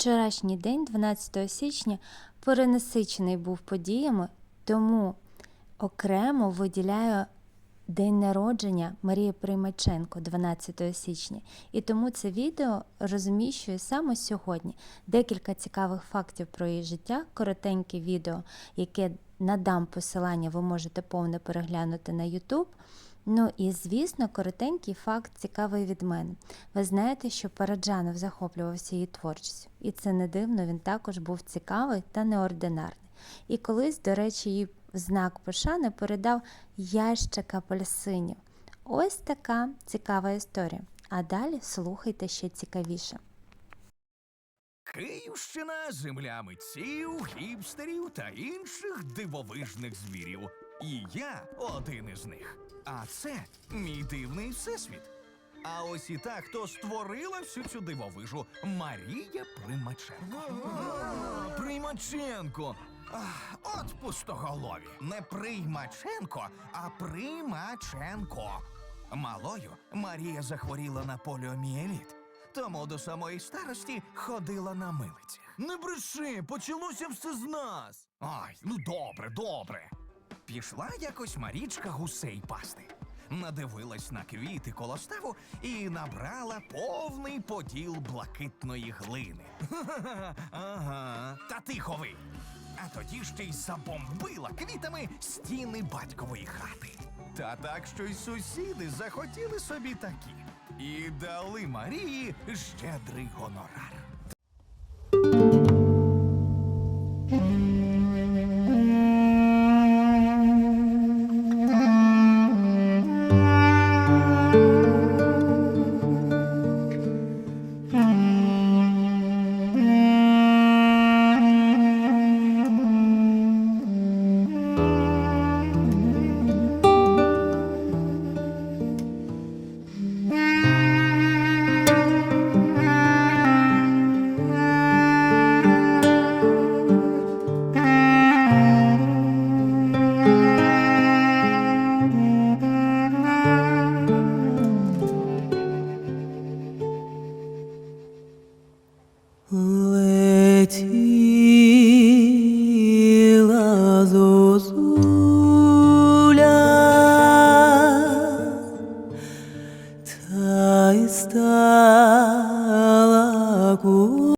Вчорашній день, 12 січня, перенасичений був подіями, тому окремо виділяю день народження Марії Приймаченко 12 січня. І тому це відео розміщую саме сьогодні. Декілька цікавих фактів про її життя, коротеньке відео, яке надам посилання, ви можете повне переглянути на YouTube. Ну і звісно, коротенький факт цікавий від мене. Ви знаєте, що Параджанов захоплювався її творчістю, і це не дивно, він також був цікавий та неординарний. І колись, до речі, їй в знак пошани передав ящик апельсинів. Ось така цікава історія. А далі слухайте ще цікавіше. Київщина земля митців, гіпстерів та інших дивовижних звірів. І я один із них. А це мій дивний всесвіт. А ось і та, хто створила всю цю дивовижу Марія Примаченко. Примаченко. Ах, От пустоголові. Не Приймаченко, а Примаченко. Малою Марія захворіла на поліомієліт, тому до самої старості ходила на милицях. Не бреши, почалося все з нас. Ай, ну добре, добре. Пішла якось Марічка гусей пасти. Надивилась на квіти коло ставу і набрала повний поділ блакитної глини. Ага. Та тихо ви! А тоді ще й забомбила квітами стіни батькової хати. Та так, що й сусіди захотіли собі такі. І дали Марії щедрий гонорар. Летіла зозуля, та й стала